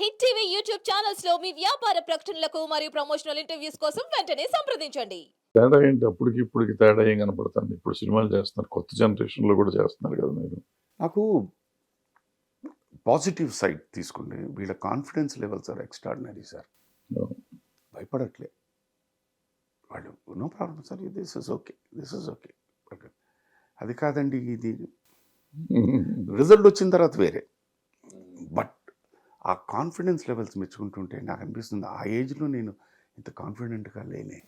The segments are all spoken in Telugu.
హిట్ టీవీ యూట్యూబ్ ఛానల్స్లో మీ వ్యాపార ప్రకటనలకు మరియు ప్రమోషనల్ ఇంటర్వ్యూస్ కోసం వెంటనే సంప్రదించండి. తేడా ఏంటి? అప్పటికి ఇప్పటికి తేడా ఏం కనపడుతుంది? ఇప్పుడు సినిమాలు చేస్తున్నారు. కొత్త జనరేషన్లో కూడా చేస్తున్నారు కదా మీరు. నాకు పాజిటివ్ సైడ్ తీసుకుంటే వీళ్ళ confidence levels are extraordinary sir. భయపడట్లే. వాళ్ళు no problem sir this is okay this is okay. అది కాదండి ఇది రిజల్ట్ వచ్చిన తర్వాత వేరే. ఆ కాన్ఫిడెన్స్ లెవెల్స్ మెచ్చుకుంటుంటే నాకు అనిపిస్తుంది ఆ ఏజ్లో నేను ఇంత కాన్ఫిడెంట్గా లేనే.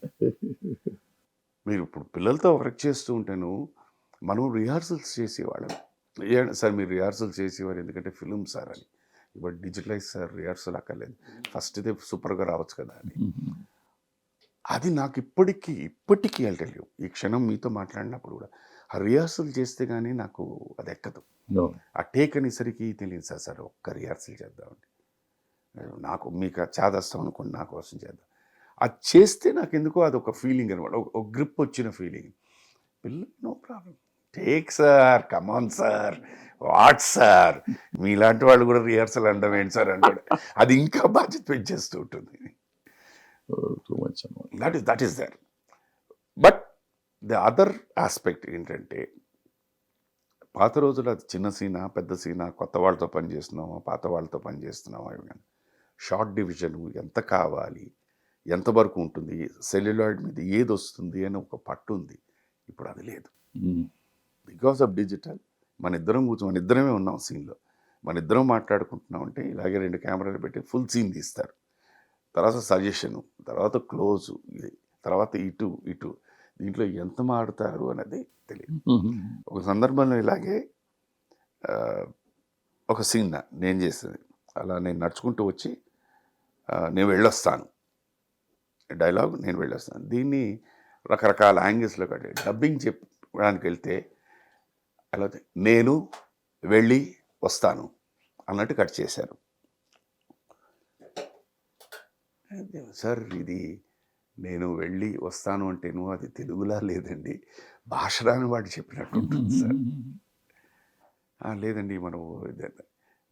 మీరు ఇప్పుడు పిల్లలతో వర్క్ చేస్తూ ఉంటాను మనం రిహార్సల్స్ చేసేవాళ్ళం. సార్ మీరు రిహార్సల్ చేసేవారు ఎందుకంటే ఫిలిం సార్ అని. ఇప్పుడు డిజిటలైజ్ సార్ రిహార్సల్ అక్కర్లేదు. ఫస్ట్ ఇదే సూపర్గా రావచ్చు కదా అని. అది నాకు ఇప్పటికీ ఇప్పటికీ అంటే ఈ క్షణం మీతో మాట్లాడినప్పుడు కూడా రిహార్సల్ చేస్తే కానీ నాకు అది ఎక్కదు ఆ టేక్ అనేసరికి తెలియదు సార్ సార్ ఒక్క రిహార్సల్ చేద్దామండి నాకు మీకు చేదస్తాం అనుకోండి నా కోసం చేద్దాం. అది చేస్తే నాకు ఎందుకో అది ఒక ఫీలింగ్ అనమాట ఒక- గ్రిప్ వచ్చిన ఫీలింగ్ పిల్లలు no problem take sir come on sir what sir? మీలాంటి వాళ్ళు కూడా రిహార్సల్ అనడం ఏంటి సార్ అంటాడు. అది ఇంకా బాధ్యత పెంచేస్తూ ఉంటుంది. That is that is there but the other aspect ఏంటంటే పాత రోజులు అది చిన్న సీనా పెద్ద సీనా కొత్త వాళ్ళతో పని చేస్తున్నామా పాత వాళ్ళతో పని చేస్తున్నామా ఇవి కానీ షార్ట్ డివిజన్ ఎంత కావాలి ఎంతవరకు ఉంటుంది సెల్యులాయిడ్ మీద ఏది వస్తుంది అని ఒక పట్టు ఉంది. ఇప్పుడు అది లేదు. బికాస్ ఆఫ్ డిజిటల్ మన ఇద్దరం కూర్చొని మన ఇద్దరమే ఉన్నాం సీన్లో. మన ఇద్దరం మాట్లాడుకుంటున్నాం అంటే ఇలాగే రెండు కెమెరాలు పెట్టి ఫుల్ సీన్ తీస్తారు. తర్వాత సజెషను తర్వాత క్లోజు ఇది తర్వాత ఇటు ఇటు. దీంట్లో ఎంత మాడతారు అనేది తెలియదు. ఒక సందర్భంలో ఇలాగే ఒక సీన్ నేను చేసేది. అలా నేను నడుచుకుంటూ వచ్చి నేను వెళ్ళొస్తాను. డైలాగ్ నేను వెళ్ళొస్తాను. దీన్ని రకరకాల యాంగిల్స్లో కట్టి డబ్బింగ్ చెప్పడానికి వెళ్తే అలా నేను వెళ్ళి వస్తాను అన్నట్టు కట్ చేశారు. సార్ ఇది నేను వెళ్ళి వస్తాను అంటేను అది తెలుగులా లేదండి. భాష రాని వాడు చెప్పినట్టు ఉంటుంది సార్. "ఆ, లేదండి మనం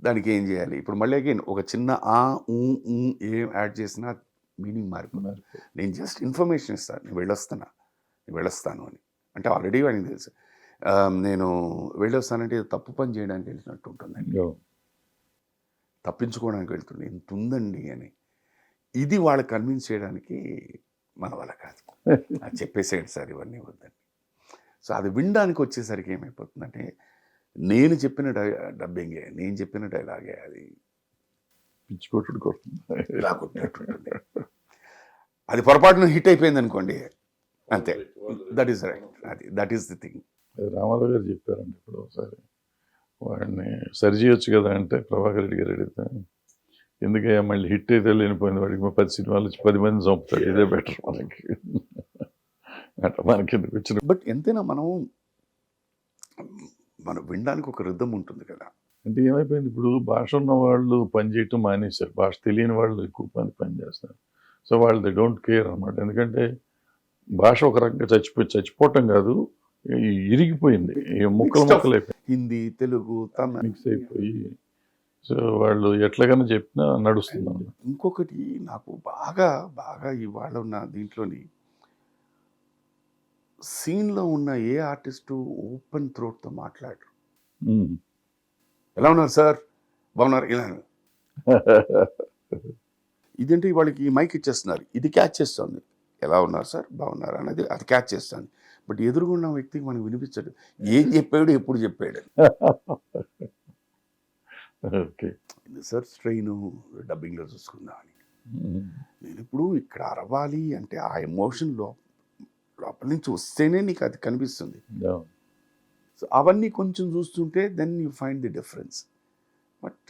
దానికి ఏం చేయాలి? ఇప్పుడు మళ్ళీ అగైన్ ఒక చిన్న ఆ ఏం యాడ్ చేసినా మీనింగ్ మారిపోతుంది. నేను జస్ట్ ఇన్ఫర్మేషన్ ఇస్తాను నేను వెళ్ళొస్తాను నేను వెళ్ళొస్తాను అని. అంటే ఆల్రెడీ వాడికి తెలుసు. నేను వెళ్ళొస్తానంటే తప్పు పని చేయడానికి వెళ్ళినట్టు ఉంటుందండి తప్పించుకోవడానికి వెళ్తుంది. ఇంత ఉందండి అని. ఇది వాళ్ళు కన్విన్స్ చేయడానికి మన వల్ల కాదు. అది చెప్పేసేయండి సార్ ఇవన్నీ వద్దండి. సో అది వినడానికి వచ్చేసరికి ఏమైపోతుందంటే నేను చెప్పిన డై డబ్బింగే నేను చెప్పిన డైలాగే అది పిచ్చి కొట్టుడు కొడుతుంది. ఇలా కొట్టినట్టుంటుంది. అది పొరపాటున హిట్ అయిపోయింది అనుకోండి అంతే. దట్ ఈస్ రైట్ అది that is the thing Ramarao garu చెప్పారండి ఇప్పుడు ఒకసారి. వాడిని సరి చేయొచ్చు కదా అంటే ప్రభాకర్ రెడ్డి గారు అడిగితే ఎందుకయ్యా మళ్ళీ హిట్ అయితే లేనిపోయింది వాడికి? పది సినిమాలు వచ్చి పది మంది చంపుతాడు. ఇదే బెటర్ మనకి. అట్లా మనకి ఎందుకు వచ్చిన బట్ ఎంతైనా మనం మనం వినడానికి ఒక రిధం ఉంటుంది కదా. అంటే ఏమైపోయింది? ఇప్పుడు భాష ఉన్న వాళ్ళు పని చేయటం మానేశారు. భాష తెలియని వాళ్ళు ఎక్కువ మంది పని చేస్తారు సో వాళ్ళు దే డోంట్ కేర్ అన్నమాట. ఎందుకంటే భాష ఒక రకంగా చచ్చిపోయి చచ్చిపోవటం కాదు. ఇరిగిపోయింది. ముక్కలు. ముక్కలు అయిపోయి హిందీ తెలుగు తమిళ. మిక్స్ అయిపోయి సో వాళ్ళు ఎట్లాగైనా చెప్పినా నడుస్తుంది. ఇంకొకటి నాకు బాగా బాగా ఇవాళ ఉన్న దీంట్లోని సీన్లో ఉన్న ఏ ఆర్టిస్టు ఓపెన్ థ్రోట్తో మాట్లాడరు. ఎలా ఉన్నారు సార్? బాగున్నారు? ఇలా. ఇదేంటి వాళ్ళకి మైక్ ఇచ్చేస్తున్నారు? ఇది క్యాచ్ చేస్తుంది. ఎలా ఉన్నారు సార్? బాగున్నారు అనేది అది క్యాచ్ చేస్తుంది. బట్ ఎదురుగున్న వ్యక్తికి మనకు వినిపించడు ఏం చెప్పాడు? ఎప్పుడు చెప్పాడు? సార్ స్ట్రెయిన్ డబ్బింగ్లో చూసుకుందాం అని. నేను ఇప్పుడు ఇక్కడ అరవాలి అంటే ఆ ఎమోషన్లో లోపల నుంచి వస్తేనే నీకు అది కనిపిస్తుంది. సో అవన్నీ కొంచెం చూస్తుంటే then you find the difference but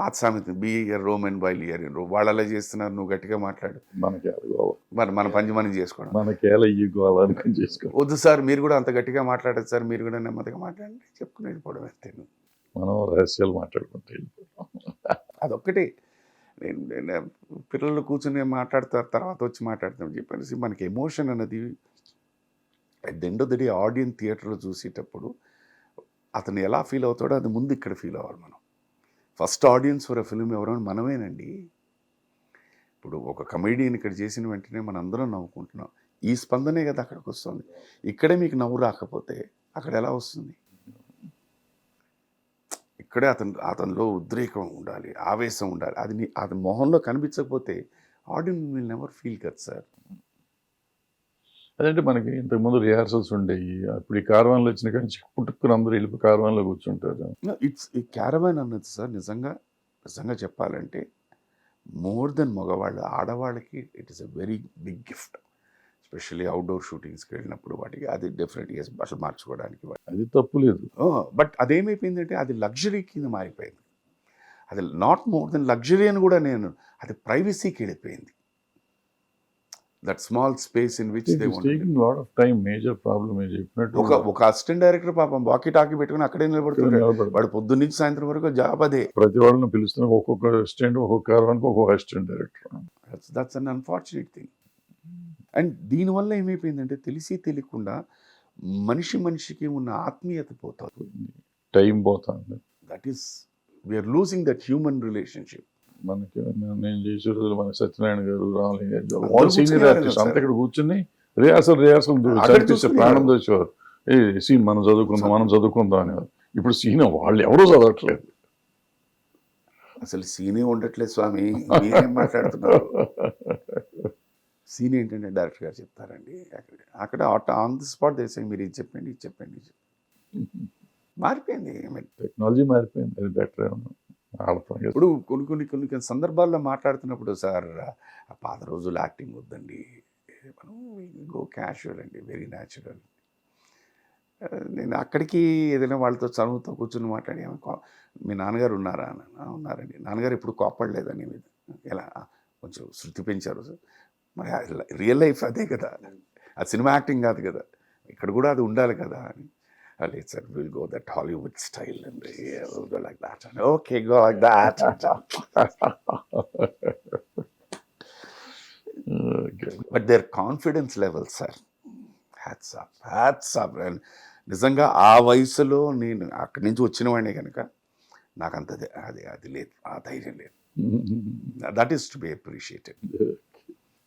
పాత సామెత be you're Rome and while you're in Rome వాళ్ళు అలా చేస్తున్నారు నువ్వు గట్టిగా మాట్లాడు. మరి మన పని మనం చేసుకోవడం. మనకి వద్దు సార్ మీరు కూడా అంత గట్టిగా మాట్లాడదు సార్ మీరు కూడా నెమ్మదిగా మాట్లాడండి చెప్పుకుని వెళ్ళిపోవడం అంతే. మనం రహస్యాలు మాట్లాడుకుంటే వెళ్ళిపోతాం. నేను నేను పిల్లలు కూర్చుని మాట్లాడతారు తర్వాత వచ్చి మాట్లాడతాం చెప్పేసి మనకి ఎమోషన్ అనేది at the end of day audience థియేటర్లో చూసేటప్పుడు అతను ఎలా ఫీల్ అవుతాడో అది ముందు ఇక్కడ ఫీల్ అవ్వాలి మనం. ఫస్ట్ ఆడియన్స్ ఫర్ ఫిల్మ్ ఎవరో మనమేనండి. ఇప్పుడు ఒక కమెడియన్ ఇక్కడ చేసిన వెంటనే మనం అందరం నవ్వుకుంటున్నాం. ఈ స్పందనే కదా అక్కడికి వస్తుంది. ఇక్కడే మీకు నవ్వు రాకపోతే అక్కడ ఎలా వస్తుంది? ఇక్కడే అతను అతనిలో ఉద్రేకం ఉండాలి ఆవేశం ఉండాలి. అది నీ అతని మొహంలో కనిపించకపోతే ఆడియన్స్ విల్ నెవర్ ఫీల్ కదా సార్. అదంటే మనకి ఇంతకుముందు రిహార్సల్స్ ఉండేవి. అప్పుడు ఈ కార్వాన్లు వచ్చిన కానీ పుట్టుకుని అందరూ వెళ్ళిపోయి కార్వాన్లో కూర్చుంటారు. ఇట్స్ ఈ క్యారవాన్ అన్నది సార్ నిజంగా నిజంగా చెప్పాలంటే మోర్ దెన్ మగవాళ్ళు ఆడవాళ్ళకి it is a very big gift especially outdoor షూటింగ్స్కి వెళ్ళినప్పుడు వాటికి అది డెఫినెట్గా బట్టలు మార్చుకోవడానికి అది తప్పు లేదు. బట్ అదేమైపోయిందంటే అది లగ్జరీ కింద మారిపోయింది. అది నాట్ మోర్ దెన్ లగ్జరీ అని కూడా నేను అది ప్రైవసీకి వెళ్ళిపోయింది. That small space in which they taking lot of time major problem చెప్పినట్టు ఒక ఒక అసిస్టెంట్ డైరెక్టర్ పాపం వాకీ టాకీ పెట్టుకుని అక్కడే నిలబడుతున్నాడు నిలబడతాడు. వాడు పొద్దున్న నుంచి సాయంత్రం వరకు జాబ్ అదే. ప్రతి వాళ్ళని పిలుస్తున్న. ఒక్కొక్క అసిస్టెంట్ ఒక్కొక్క ఒక్కొక్క assistant director that's that's un unfortunate thing and దీనివల్ల ఏమైపోయిందంటే తెలిసి తెలియకుండా మనిషి మనిషికి ఉన్న ఆత్మీయత పోతుంది. టైం పోతుంది. That is we are losing that human relationship మనకి నేను- చేసే రోజులు మన సత్యనారాయణ గారు రామలింగ గారు సీనియర్ ఆర్టిస్ట్ అంతా. ఇక్కడ కూర్చుని రిహార్సల్ రిహార్సల్ చదివిస్తే. ప్రాణం తెచ్చేవారు ఏ సీన్ మనం చదువుకుందాం మనం చదువుకుందాం అనేవారు. ఇప్పుడు సీన్ వాళ్ళు ఎవరూ చదవట్లేదు. అసలు సీనే ఉండట్లేదు స్వామి మీరేం మాట్లాడుతున్నారు? సీన్ ఏంటంటే డైరెక్టర్ గారు చెప్తారండి. అక్కడ అక్కడ ఆట ఆన్ ది స్పాట్ దేశం మీరు ఇది చెప్పండి ఇది చెప్పండి. మారిపోయింది. టెక్నాలజీ మారిపోయింది. బెటర్ ఇప్పుడు కొన్ని కొన్ని కొన్ని కొన్ని సందర్భాల్లో మాట్లాడుతున్నప్పుడు సార్ ఆ పాత రోజులు యాక్టింగ్ వద్దండి. మనం గో క్యాషువల్ అండి వెరీ న్యాచురల్ నేను అక్కడికి ఏదైనా వాళ్ళతో చదువుతో కూర్చుని మాట్లాడి "ఏమ కో- మీ నాన్నగారు ఉన్నారా? అని "ఆ, ఉన్నారండి. నాన్నగారు ఇప్పుడు కోపడలేదని మీద ఎలా? "ఆ, కొంచెం శృతి పెంచారు సార్. మరి రియల్ లైఫ్ అదే కదా. ఆ సినిమా యాక్టింగ్ కాదు కదా. ఇక్కడ కూడా అది ఉండాలి కదా అని. "ఆ, లేదు sir will go that Hollywood style అండి go like that okay go like that but their confidence level sir hats up hats up నిజంగా ఆ వయసులో నేను అక్కడి నుంచి వచ్చిన వాడినే కనుక నాకు అంత అది అది లేదు ఆ ధైర్యం లేదు. That is to be appreciated